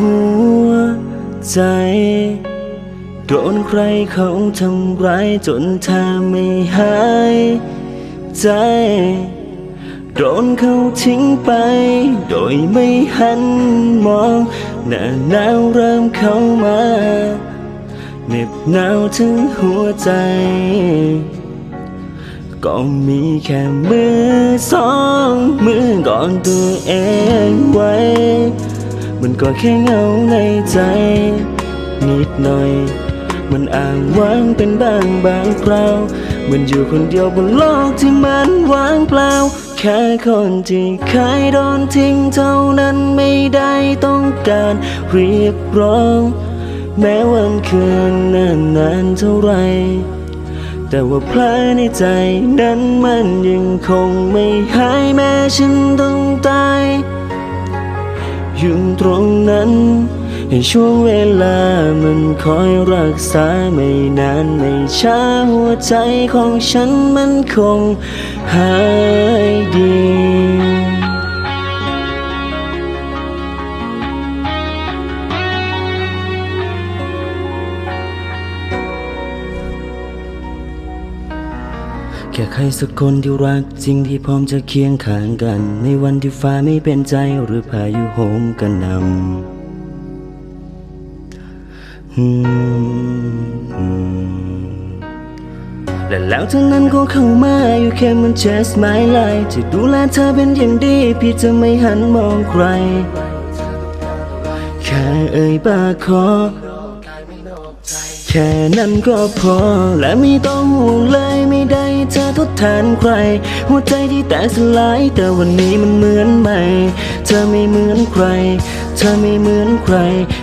หัวใจ โดนใครเขาทำร้ายจนเธอไม่หายใจ โดนเขาทิ้งไป โดยไม่หันมองหน้าหนาวเริ่มเข้ามาเหน็บหนาวถึงหัวใจ ก็มีแค่มือสองมือก่อนตัวเองไว้ ก็แค่เงาในใจ นิดหน่อย มันอ้างว้างเป็นบางบางคราวมันอยู่คนเดียวบนโลกที่มันว่างเปล่า แค่คนที่เคยโดนทิ้งเท่านั้นไม่ได้ต้องการเรียกร้อง แม้วันคืนนานนานเท่าไรแต่ว่าเพลในใจนั้นมันยังคงไม่หายแม้ฉันต้องตาย อยู่ตรงนั้น ให้ช่วงเวลามันคอยรักษาไม่นานไม่ช้าหัวใจของฉันมันคงหายดี ค่ใครสักคนที่รักจริงที่พร้อมจะเคียงข้างกัน ในวันที่ฟ้าไม่เป็นใจหรือพายุโหมกระหนำและแล้วเท่านั้นก็เข้ามาอยู่แค่มัน just my life จะดูแลเธอเป็นอย่างดี พี่จะไม่หันมองใคร แค่เอ่ยปากขอ แค่นั้นก็พอ และไม่ต้องห่วงเลยไม่ได้เธอทดแทนใคร หัวใจที่แตกสลายแต่วันนี้มันเหมือนใหม่เธอไม่เหมือนใคร เธอไม่เหมือนใคร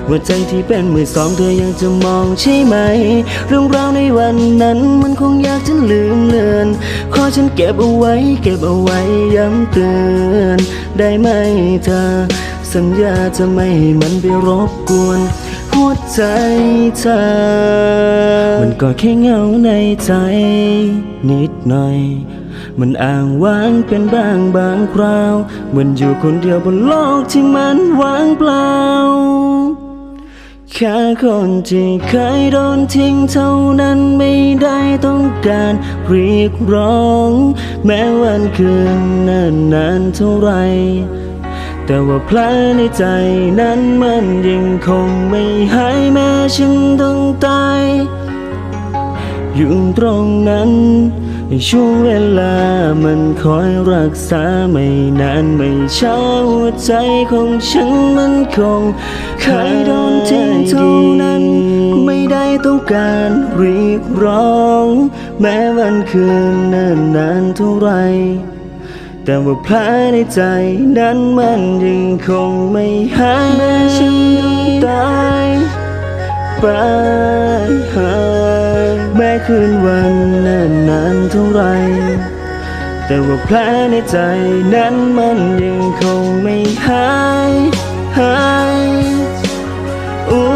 หัวใจที่เป็นมือสองเธอยังจะมองใช่ไหม เรื่องราวในวันนั้นมันคงอยากจะลืมเลือนขอฉันเก็บเอาไว้ เก็บเอาไว้ย้ำเตือนได้ไหมเธอ สัญญาจะไม่ให้มันไปรบกวน หัวใจเธอ มันก็แค่เงาในใจ นิดหน่อย มันอ้างว้างเป็นบางบางคราว มันอยู่คนเดียวบนโลกที่มันว่างเปล่า แค่คนที่เคยโดนทิ้งเท่านั้นไม่ได้ต้องการเรียกร้อง แม้วันคืนนานนานเท่าไหร แต่ว่าเพลในใจนั้นมันยังคงไม่หายแม้ฉันต้องตายอยู่ตรงนั้นในช่วงเวลามันคอยรักษาไม่นานไม่ช้าหัวใจของฉันมันคงเคยโดนทิ้งเท่านั้น ไม่ได้ต้องการเรียกร้อง แม้วันคืนนานนานเท่าไหร แต่ว่าแผลในใจนั้นมันยังคงไม่หายแม้ฉันต้องตายไปหาแม้คืนวันนานนานเท่าไร แต่ว่าแผลในใจนั้นมันยังคงไม่หายหายอู้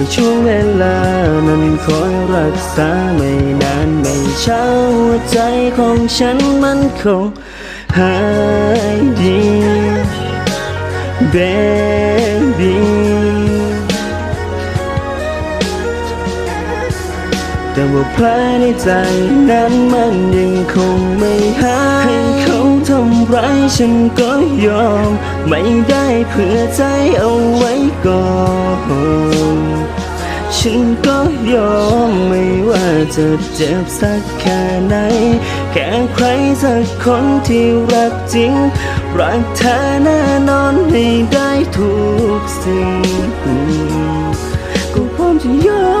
ในช่วงเวลานั้นคอยรักษาไม่นานไม่ช้าหัวใจของฉันมันคงหายดี baby แต่ว่าแผลในใจนั้นมันยังคงไม่หายให้เขาทำร้ายฉันก็ยอม ไม่ได้เผื่อใจเอาไว้ก่อนฉันก็ยอมไม่ว่าจะเจ็บสักแค่ไหน แค่ใครสักคนที่รักจริง รักเธอแน่นอนให้ได้ทุกสิ่งก็พร้อมจะยอ